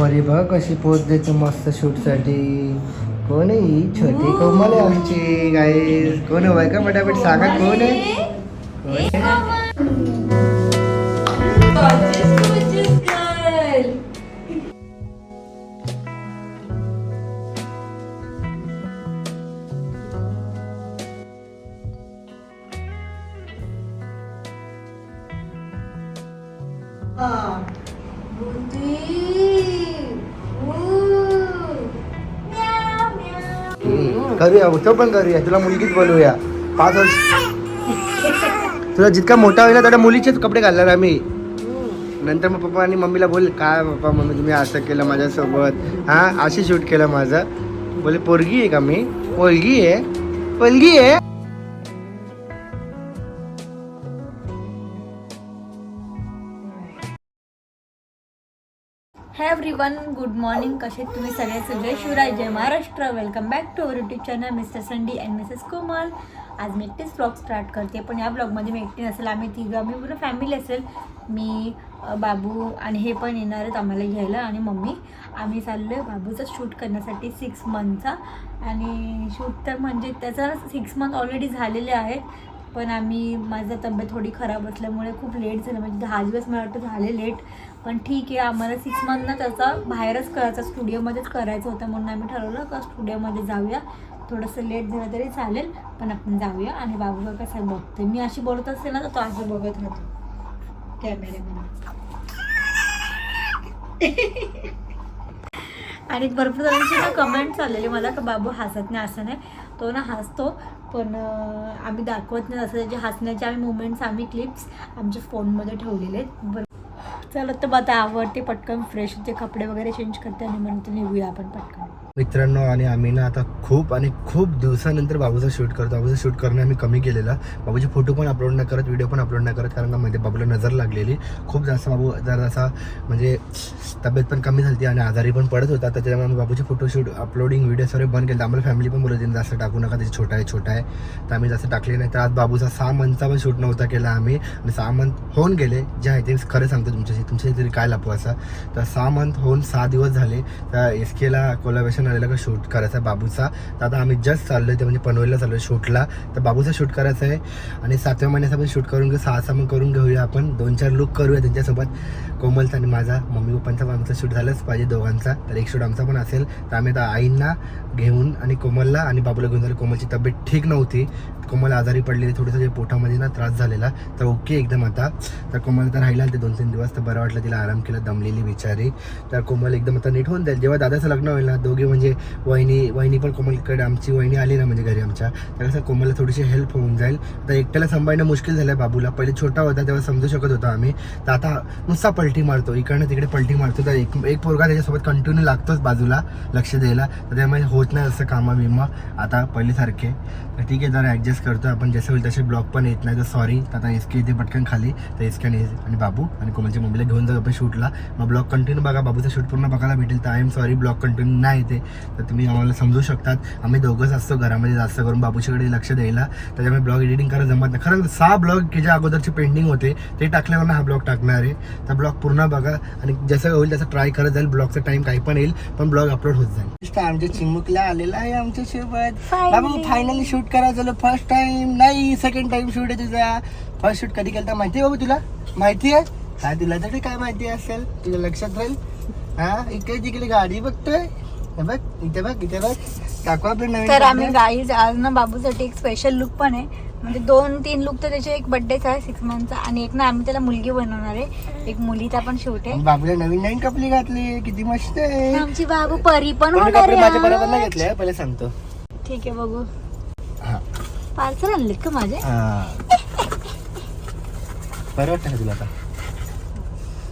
परी बघ कशी पोच देते मस्त शूटसाठी कोण आहे ही? छोटी कोमल आहे आमची गाईस कोण आहे? का पटापट सांगा कोण आहे? कोण आहे? करूया तो पण करूया तुला मुलगीच बोलूया पाच वर्ष तुला जितका मोठा होईल ना तेवढ्या मुलीचेच कपडे घालणार आम्ही. नंतर मग पप्पा आणि मम्मीला बोल काय पप्पा मम्मी तुम्ही असं केलं माझ्यासोबत. हां अशी शूट केलं माझं. बोले पोरगी आहे का मी? पोलगी आहे. पोलगी आहे? हेवरी वन गुड मॉर्निंग कसे तुम्ही सगळे? सगळे शिवराय जय Maharashtra. Welcome back to our YouTube channel mister Sandy and Mrs Komal आज मी एकटीच ब्लॉग स्टार्ट करते पण या ब्लॉगमध्ये मी एकटी नसेल आम्ही तिघं आम्ही पूर्ण फॅमिली असेल. मी बाबू आणि हे पण येणार आहेत आम्हाला घ्यायला आणि मम्मी. आम्ही चाललो आहे बाबूचं शूट करण्यासाठी सिक्स मंथचा आणि शूट तर म्हणजे त्याचा सिक्स मंथ ऑलरेडी झालेले आहेत पण आम्ही माझं तब्येत थोडी खराब असल्यामुळे खूप लेट झालं. म्हणजे दहा दिवस मला वाटतं झाले लेट पण ठीक आहे आम्हाला सिक्स मंथनं त्याचा बाहेरच करायचा स्टुडिओमध्येच करायचं होतं म्हणून आम्ही ठरवलं का स्टुडिओमध्ये जाऊया. थोडंसं लेट झालं तरी चालेल पण आपण जाऊया आणि बाबू का कसं बघते मी अशी बोलत असते ना तर तो अशी बघत राहतो. कॅमेऱ्यामध्ये आणि भरपूर जणांची ना कमेंट्स आलेले मला का बाबू हसत नाही असं नाही. तो ना हसतो पण आम्ही दाखवत नाही. असं त्याचे हसण्याचे आम्ही मुमेंट्स आम्ही क्लिप्स आमच्या फोनमध्ये ठेवलेले आहेत. बरं चला तर आता आवडते पटकन फ्रेश होते कपडे वगैरे चेंज करते आणि म्हणते निघूया आपण पटकन. मित्रांनो आणि आम्ही ना आता खूप आणि खूप दिवसानंतर बाबूचा शूट करतो. बाबूचं शूट करणं आम्ही कमी केलेला. बाबूचे फोटो पण अपलोड नाही करत व्हिडिओ पण अपलोड नाही करत कारण का मध्ये बाबूला नजर लागलेली. खूप जास्त बाबू जरा असा म्हणजे तब्येत पण कमी झाली आणि आजारी पण पडत होता. तर त्याच्यामुळे आम्ही बाबूचे फोटोशूट अपलोडिंग व्हिडिओ सर्व बंद केले. आम्हाला फॅमिली पण बोलत होती, जास्त टाकू नका त्याची छोटा आहे छोटा आहे. तर आम्ही जास्त टाकले नाही. तर आज बाबूचा सहा मंथचा पण शूट नव्हता केला आम्ही. आणि सहा मंथ होऊन गेले. जे आहे ते खरं सांगतो तुमच्याशी. तुमच्या तरी काय लपू तर सहा मंथ होऊन सहा दिवस झाले. तर एस केला कोलाबेशन आलेला का शूट करायचा आहे बाबूचा. तर आता आम्ही जस्ट चाललो ते म्हणजे पनवेलला चाललो शूटला तर बाबूचा शूट करायचा आहे. आणि सातव्या महिन्याचा पण शूट करून घेऊ सहाचा पण करून घेऊया आपण. दोन चार लुक करूया त्यांच्यासोबत. कोमलचा आणि माझा मम्मी पप्पांचा पण आमचा शूट झालाच पाहिजे दोघांचा. तर एक शूट आमचा पण असेल. तर आम्ही आता आईंना घेऊन आणि कोमलला आणि बाबूला घेऊन झालं कोमलची तब्येत ठीक नव्हती. कोमल आजारी पडलेली थोडंसं जे पोटामध्ये ना त्रास झालेला तर ओके एकदम आता. तर कोमल तर राहिला ते दोन तीन दिवस तर बरं वाटलं तिला आराम केला दमलेली बिचारी. तर कोमल एकदम आता नीट होऊन जाईल. जेव्हा दादाचं लग्न होईल ना दोघे म्हणजे वहिनी वहिनी पण कोमलकडे आमची वहिनी आली ना म्हणजे घरी आमच्या तर कसं कोमलला थोडीशी हेल्प होऊन जाईल. आता एकट्याला सांभाळणं मुश्किल झालं बाबूला. पहिले छोटा होता तेव्हा समजू शकत होतो आम्ही. तर आता नुसता पलटी मारतो इकडनं तिकडे पलटी मारतो. तर एक एक पोरगा त्याच्यासोबत कंटिन्यू लागतोच बाजूला लक्ष द्यायला. तर त्यामुळे होत नाही असं कामा विमा आता पहिलेसारखे तर ठीक आहे जरा ॲडजस्ट करतो आपण जसे होईल तसे ब्लॉग पण येत नाही. तर सॉरी आता एस के इथे पटकन खाली. तर एस के आणि बाबू आणि कोमलच्या मम्मीला घेऊन जाऊ आपण शूटला मग ब्लॉग कंटिन्यू बघा. बाबूचा शूट पूर्ण बघायला भेटेल. तर I am sorry blog continue नाही येते. तर तुम्ही आम्हाला समजू शकतात. आम्ही दोघंच असतो घरामध्ये जास्त करून. बाबूच्याकडे लक्ष द्यायला. त्याच्यामुळे ब्लॉग एडिटिंग करायला जमत नाही. खरं सहा ब्लॉग की ज्या अगोदरचे पेंडिंग होते. ते टाकल्यावर ना हा ब्लॉग टाकणार आहे. तर ब्लॉग पूर्ण बघा. आणि जसं होईल तसं ट्राय करत जाईल. ब्लॉगचा टाइम काही पण येईल. पण ब्लॉग अपलोड होत जाईल. आमच्या चिमुकला आलेला आहे आमच्यासोबत बाबू फायनली शूट करायचं झालं फर्स्ट टाइम नाही सेकंड टाइम शूट आहे तुझा. फर्स्ट शूट कधी केलं माहिती आहे बाबू तुला? माहिती आहे? काय तुला तरी काय माहिती असेल? तुझ्या लक्षात राहील? हा इकडे तिकडे गाडी बघतोय. हे बघ इथे बघ इथे बघ. काकू आपले नवीन तर आम्ही. गाईज आज ना बाबूसाठी एक स्पेशल लुक पण आहे. म्हणजे दोन तीन लुक तर त्याचे एक बर्थडेचा आहे सिक्स मंथचा आणि एक ना आम्ही त्याला मुलगी बनवणार आहे. एक मुलीचा पण शूट आहे. बाबूला नवीन नवीन कपडे घातली. किती मस्त आहे. आमची बाबू परी पण पण होणार कपडे माझ्या बरोबर नाही आहे घेतले पहिले सांगतो. ठीक आहे बघू. हा पार्सल आणलेत का माझे? हा. बरं वाटतं का तुला आता.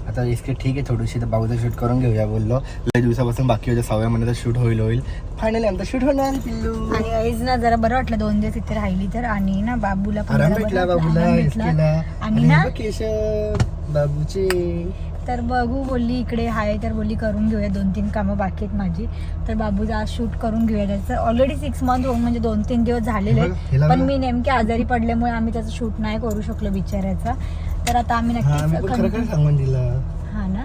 आता इसके ठीक आहे थोडीशी तर बाबूचं शूट करून घेऊया बोललो. लय दिवसापासून बाकी होत्या सहाव्या महिन्याचा शूट होईल होईल. फायनली आमचा शूट होणार पिल्लू. आणि आईज ना जरा बरं वाटलं दोन दिवस इथे राहिली तर. आणि ना बाबूला पण आराम जरा भेटला वाटलं, बाबूला आराम भेटला. इसकेला आणि आणि ना हे बघ केशव बाबूचे. तर बघू बोलली इकडे आहे तर बोलली करून घेऊया दोन तीन कामं बाकी आहेत माझी. तर बाबूचं आज शूट करून घेऊया त्याचं. ऑलरेडी सिक्स मंथ होऊन म्हणजे दोन तीन दिवस झालेले आहेत. पण. मी नेमके आजारी पडल्यामुळे आम्ही त्याचं शूट नाही करू शकलो बिचारायचा तर आता आम्ही नक्कीच पण खरं खरं continue- सांगून दिलं. हा ना?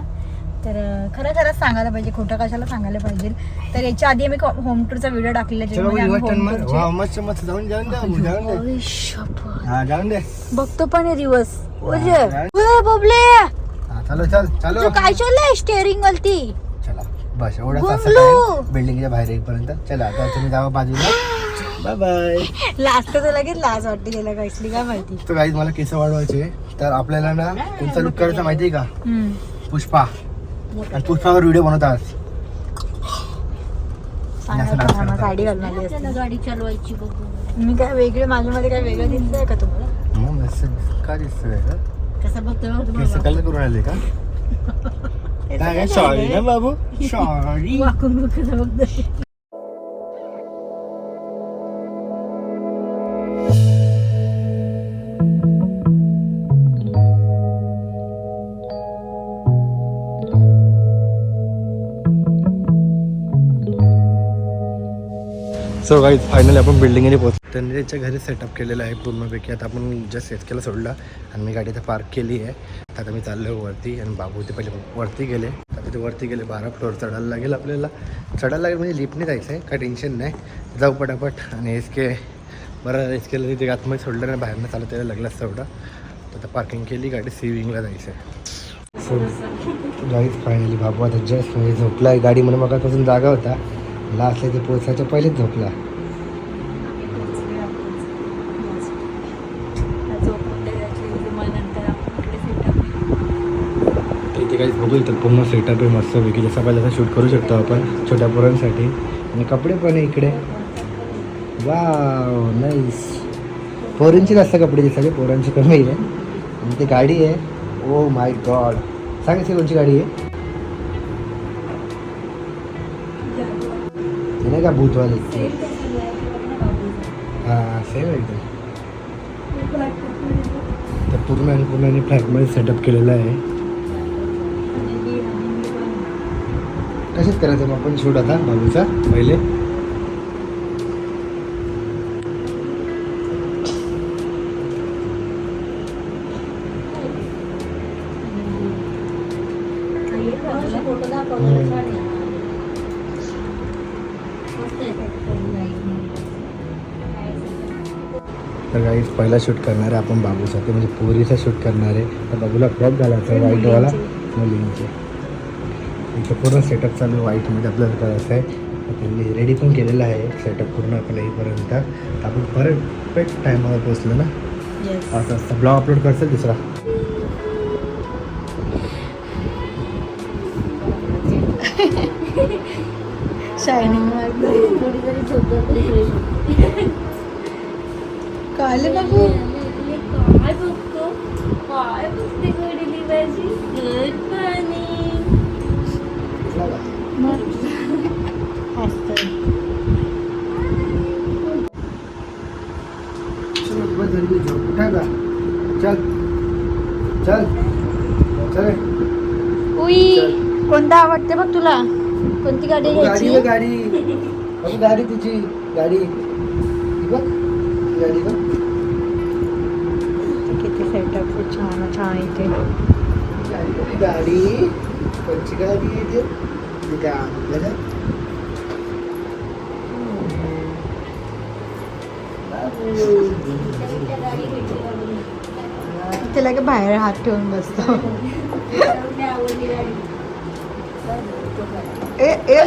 तर खरं खरंच सांगायला पाहिजे खोटं कशाला सांगायला पाहिजे? तर याच्या आधी आम्ही होम टूरचा व्हिडिओ टाकलेला बघतो पण रिवर्स हा, बबले! चालो चल चालो. तू काय चाललंय स्टेअरिंग वरती? चला. बस एवढा गुंगलू. बिल्डिंगच्या बाहेर येईपर्यंत. चला आता तुम्ही जावा बाजूला. बाय बाय लास्ट तर लगेच लाज वाटते त्याला कसली काय माहिती? तर काही मला केस वाढवायचे तर आपल्याला ना कोणता लुक करायचा माहिती आहे का? हम्म. पुष्पा. आणि पुष्पावर व्हिडिओ बनवतात सांगा असं तर dance आम्हाला करतात. गाडी घालणार असते. गाडी चालवायची बघू मी काय वेगळे माझ्यामध्ये काय वेगळं दिसतंय का तुम्हाला? मग असं का दिसतंय का? कसं बघतोय बघ केस तुम्हाला कलर करून आले का? काय काय सॉरी ना बाबू? सॉरी वाकून बघ सो काही फायनली आपण बिल्डिंगने पोहोचलो त्यांनी त्याच्या घरी सेटअप केलेलं आहे पूर्णपैकी. आता आपण जस्ट एसकेला सोडला आणि मी गाडी इथं पार्क केली आहे. तर आता मी चाललो वरती आणि बाबू ते पहिले वरती गेले. आता ते वरती गेले बारा फ्लोअर चढायला लागेल आपल्याला. चढायला लागेल म्हणजे लिफ्टने जायचं आहे काय टेन्शन नाही. जाऊ पटापट. आणि एसके बरं एसकेला तिथे आतमध्ये सोडलं नाही बाहेरनं चालत त्याला लागलं असतं एवढं. तर आता पार्किंग केली गाडी सिविंगला जायचं आहे सो गाईज फायनली बाबू आता जस्ट म्हणजे झोपला आहे गाडी म्हणून मगापासून जागा होता. लास्टला ते पोचायच्या पहिलेच झोपला. इथे काही बघू इथं पूर्ण सेटअप आहे मस्त पैकी. जसं पाहिजे तसं शूट करू शकतो आपण छोट्या पोरांसाठी. आणि कपडे पण आहे इकडे. वा नाईस पोरींची जास्त कपडे दिसतात पोरांची कमी आहे. आणि ती गाडी आहे. ओ माय गॉड सांगायची कोणची गाडी आहे? नाही का भूतवाली हां सेम एकदम तर पूर्ण आणि पूर्ण आणि फ्लॅटमध्ये सेटअप केलेलं आहे. कशात करायचं मग आपण शूट आता बाबूचा पहिले? पहिला शूट करणार आहे आपण बाबूसाठी म्हणजे पोरीचा शूट करणार आहे. तर बाबूला फ्रॉक घालायचा व्हाईटवाला मुलींचे इथं पूर्ण सेटअप चालू आहे व्हाईटमध्ये आपल्याला करायचं आहे. त्यांनी रेडी पण केलेलं आहे सेटअप पूर्ण आपल्या येईपर्यंत आपण परफेक्ट टायमावर पोचलो ना? असं असं ब्लॉग अपलोड करतो दुसरा. शायनिंग काले बाबू काय बघतो काय बघते गडीली भाजी गुड मॉर्निंग चल चल चल उई कोणता आवडते बघ तुला? कोणती गाडी गाडी घ्यायची? बघ, गाडी. बघ, गाडी तिची. गाडी. बघ. गाडी बघ किती सेटअप छान छान इथे. गाडी कोणची गाडी आहे ते? ते काय आपल्याला? इथे लगे बाहेर हात ठेवून बसतो. ए ए.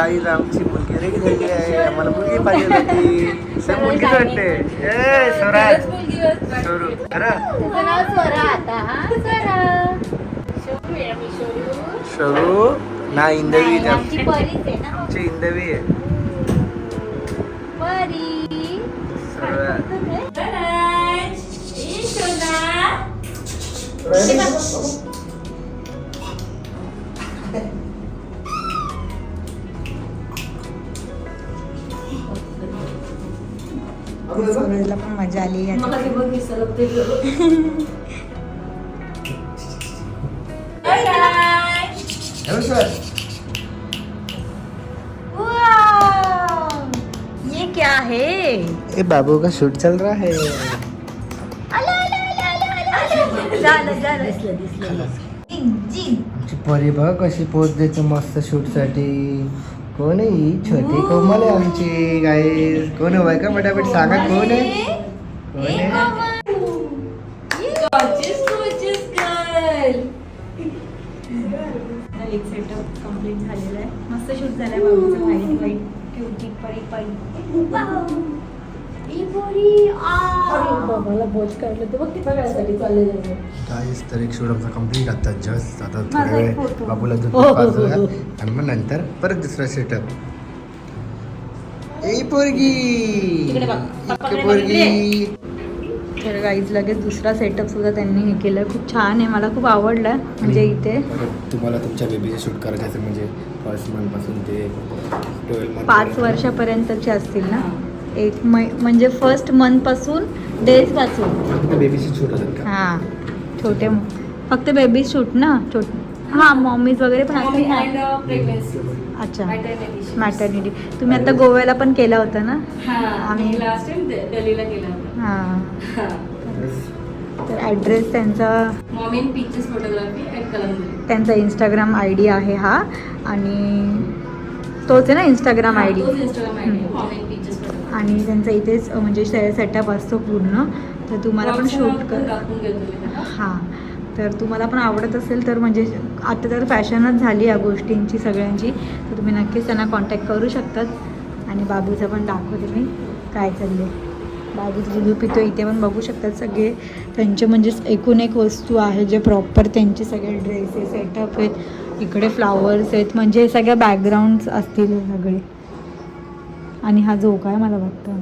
गाईज आमची मुलगी रेडी झाली आहे. आम्हाला मुलगी पाहिजे होती. सर मुलगी वाटते. ए स्वराज. स्वरू खरं हा? स्वरू. ना इंदवी नाही, आमची इंदवी आहे. परी. स्वराज. मज़ा आली ये क्या है? ये बाबू का शूट चल रहा है। परी बघ कशी पोच देते मस्त शूट साठी कोण आहे छोटी कोमल आमची गाईस कोण आहे? का फटाफट सांगा कोण आहे? एक सेटअप कंप्लीट झालेला आहे मस्त शूट झालाय बाबूचं व्हाईट व्हाईट क्युटी परी परी बाबाला तर एक शूट आमचा कंप्लीट आता जस्ट आता थोड्या वेळ दूध हो, हो, हो. आणि मग नंतर परत दुसरा सेटअप ए पोरगी. इकडे पोरगी. तर गाईज लगेच दुसरा सेटअप सुद्धा त्यांनी हे केलं खूप छान आहे. मला खूप आवडलं म्हणजे इथे. तुम्हाला तुमच्या बेबीचे शूट करायचे असेल म्हणजे फर्स्ट मंथपासून ते पाच वर्षापर्यंतचे असतील ना? एक मै म्हणजे फर्स्ट मंथपासून डेजपासून. बेबीचे शूट हां. छोटे फक्त बेबी शूट ना? छोट हां मॉमीज वगैरे पण uh. अच्छा. मॅटर्निटी तुम्ही आता गोव्याला पण केला होता ना? हा आम्ही- लास्ट टाइम दिल्लीला हां. तर ॲड्रेस त्यांचा पिक्चर्स फोटोग्राफी त्यांचा इंस्टाग्राम आय डी आहे हा. आणि तोच आहे ना इंस्टाग्राम आय डी आणि त्यांचा इथेच म्हणजे सेटअप असतो पूर्ण. तर तुम्हाला पण शूट कर. हां. तर तुम्हाला पण आवडत असेल तर म्हणजे आता तर फॅशनच झाली या गोष्टींची सगळ्यांची. तर तुम्ही नक्कीच त्यांना कॉन्टॅक्ट करू शकतात. आणि बाबूचं पण दाखवते मी काय चालले बाबूचं दूध पितो इथे पण बघू शकतात सगळे. त्यांचे म्हणजे एकूण एक वस्तू आहे जे प्रॉपर त्यांचे सगळे ड्रेसेस सेटअप आहेत. इकडे फ्लावर्स आहेत. म्हणजे हे सगळे बॅकग्राऊंड्स असतील सगळे. आणि हा झोका आहे मला वाटतं.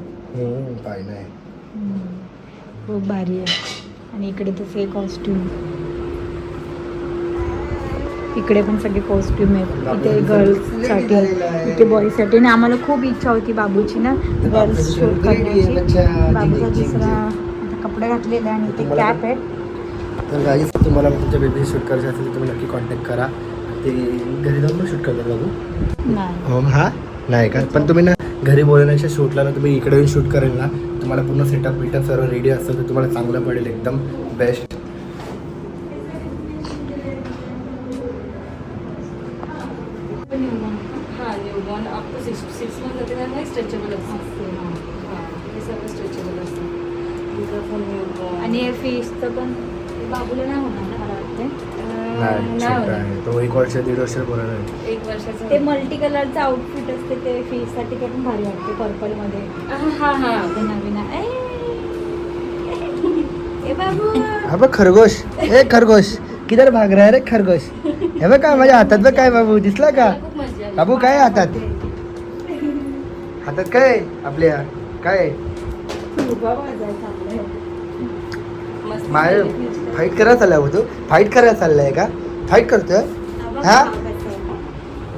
खूप भारी आहे. आणि इकडे तसे कॉस्ट्युम इकडे पण सगळे कॉस्ट्युम आहेत. इथे गर्ल्ससाठी इथे बॉईजसाठी आणि आम्हाला खूप इच्छा होती बाबूची ना गर्ल्स शूट करण्याची. बाबूचा दुसरा आता कपडे घातलेले आणि इथे कॅप आहे. तर गाईज तुम्हाला तुमच्या बेबी शूट करायचे असेल तर तुम्ही नक्की कॉन्टॅक्ट करा. ते घरी जाऊन पण शूट करतात बाबू. नाही. हो हा? नाही का? पण तुम्ही ना घरी बोलण्याच्या शूटला ना तुम्ही इकडे येऊन शूट करेल ना तुम्हाला पूर्ण सेटअप बिटअप सर्व रेडी असेल तर तुम्हाला चांगलं पडेल एकदम बेस्ट हा newborn up to six six month होते त्यामुळे स्ट्रेचेबल असते हा हे सगळं स्ट्रेचेबल असतं तुझं पण newborn. आणि हे फीसचं पण बाबूला नाही होणार ना मला वाटते तो एक वर्ष दीड वर्ष बोलायला आहे. एक वर्षाचं ते मल्टी कलरचं आउटफिट असते ते फीससाठी ते पण भारी वाटते हा हा. हा नवीन ए बाबू. हा बघ खरगोश. ए खरगोश. किधर भाग रहा है रे खरगोश? हे बघ काय माझ्या हातात बघ काय बाबू दिसला का? खूप मजा आली. बाबू काय हातात? हातात काय आपल्या काय आहे? वाजायचा मस्त माय फाईट करायला चाललाय हो तू फाईट करायला चाललाय का? फाईट करतोय? हा?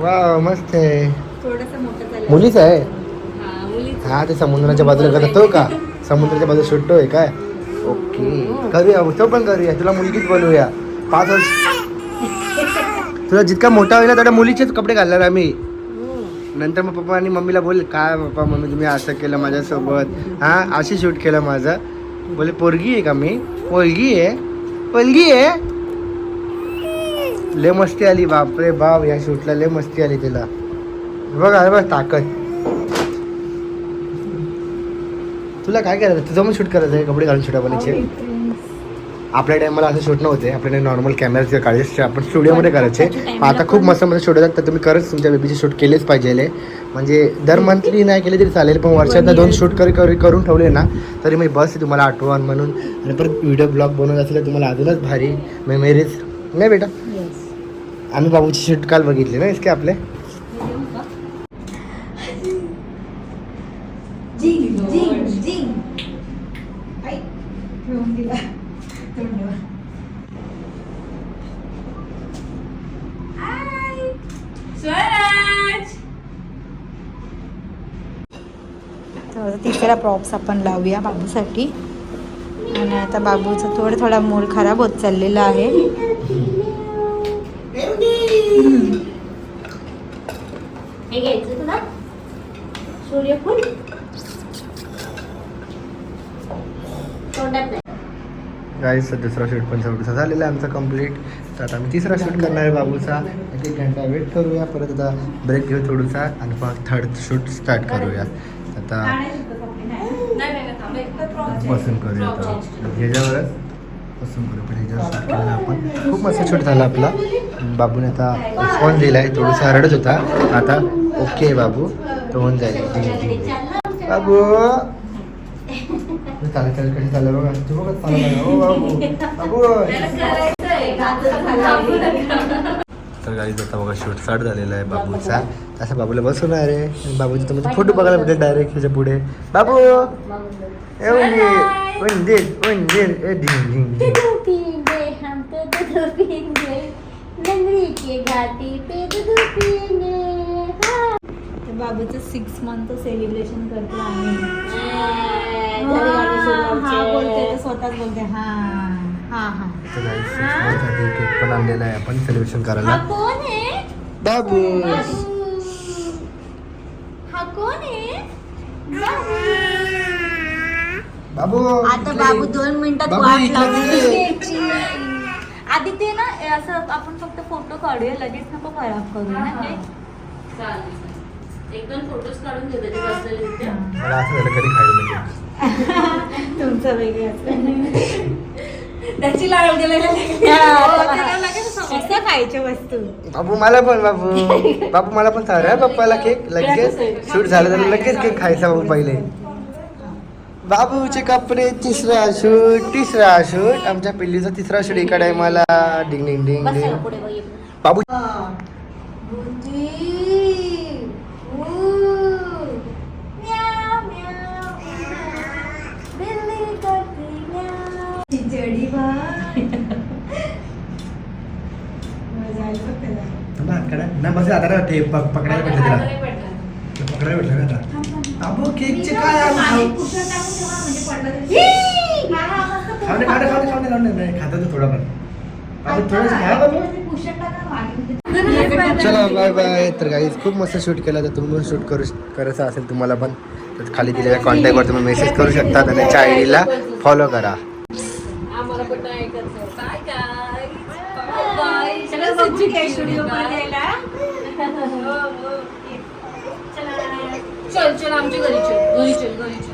वा मस्त आहे. मोठं झालं मुलीच आहे? हा हा ते समुद्राच्या बाजूला करत तो का? समुद्राच्या बाजूला सुटतोय काय? ओके करूया तो पण करूया. तुला मुलगीच बनवूया पाच वर्ष तुला जितका मोठा होईल ना तेवढ्या मुलीचेच कपडे घालणार आम्ही. नंतर मग पप्पा आणि मम्मीला बोलले काय पप्पा मम्मी तुम्ही असं केलं माझ्यासोबत? हां अशी शूट केलं माझं. बोले पोरगी आहे का मी? पोलगी आहे. पोलगी आहे? लय मस्ती आली बापरे बाप या शूटला लय मस्ती आली तिला. बघ अरे बघ ताकद. तुला काय करायचं? तुझं मग शूट करायचं आहे कपडे घालून शूट बनायचे आपल्या टायमाला असं शूट नव्हते. आपल्याला नॉर्मल कॅमेराचे काढायचे आपण स्टुडिओमध्ये करायचे. आता खूप मस्त मस्त शूट होतात तर तुम्ही खरंच तुमच्या बेबीचे शूट केलेच पाहिजे म्हणजे दर मंथली नाही केले तरी चालेल पण वर्षातनं दोन शूट करी करी करून ठेवले ना तरी मी बस तुम्हाला आठवण म्हणून. आणि परत व्हिडिओ ब्लॉग बनवत असेल तर तुम्हाला अजूनच भारी मेमरीज नाही बेटा? आम्ही बाबूची शूट काल बघितले ना इसके आपले जिंग जिंग जिंग आई ठेवून दिला तोंडावर. आई. स्वराज तिसरा प्रॉप्स आपण लावूया बाबूसाठी. आणि आता बाबूचा थोडा थोडा मूड खराब होत चाललेला आहे. हे सूर्यफूल? दुसरा शूट पण शेवटचा झालेला आहे आमचा कंप्लीट तर आता आम्ही तिसरा शूट करणार आहे बाबूचा. एक एक घंटा वेट करूया. परत आता ब्रेक घेऊ थोडूसा. आणि मग थर्ड शूट स्टार्ट करूया. आता बसून करूया आता. ह्याच्यावरच बसून करू पण ह्याच्यावर शूट आपण. खूप मस्त शूट झाला आपला. बाबूने आता फोन दिला आहे थोडंसं रडत होता. आता ओके बाबू. तो होऊन जाईल. बाबू! चालेल चालेल कशी चालेल बघा. तू बघा चालेल हो बाबू. बाबू! तर गाडी आता बघा शूट स्टार्ट झालेला आहे बाबूचा. असं बाबूला बसवणार आहे. बाबूचा तुम्ही फोटो बघायला भेटेल डायरेक्ट ह्याच्या पुढे. बाबू! ए उंदीर उंदीर उंदीर ए ढिंग ढिंग ढिंग दूध पीएंगे हम तो दूध पीएंगे लंगड़ी के घाटी पे दूध पीएंगे. तर बाबूचं सिक्स मंथ सेलिब्रेशन करतो आम्ही हा बोलते तर स्वतःच बोलते हा हा हा तर guys, six months साठी केक पण आणलेला आहे आपण सेलिब्रेशन करायला कोण आहे बाबू हा कोण आहे बाबू आता बाबू दोन मिनिटात बाबू, वाट इकडे. आधी ते ना असं आपण फक्त फोटो काढूया लगेच नको खराब करू ना चालेल एक दोन फोटोज काढून घे त्याचे बसलेले तिथे. मला असं झालं कधी खायला नाही. तुमचं वेगळं त्याची लाळ गेलेली कसं खायचे वस्तू? बाबू मला पण बाबू. बाबू मला पण सांग रे पप्पाला केक लगेच शूट झालं तर लगेच केक खायचा बाबू पहिले. बाबूचे कपडे तिसरा शूट तिसरा शूट. आमच्या पिल्लीचा तिसरा शूट इकडे आहे मला डिंग डिंग डिंग. डिंग. बाबू. नाही बस आता ना. ते पक- पकडायला भेटलं आता तिला पकडायला भेटलं का आता? केकचे काय म्हणजे. नाही थोडा पण. मागे. चला बाय बाय तर गाईज खूप मस्त शूट केला. तर तुम्ही शूट करू करायचं असेल तुम्हाला पण. तर खाली दिलेल्या कॉन्टॅक्टवर तुम्ही मेसेज करू शकता. आणि त्याच्या आय डीला फॉलो करा पण नाही ऐकायचं बाय गाईज बाय. चला बघू काय studio मध्ये यायला. चल चल आमच्या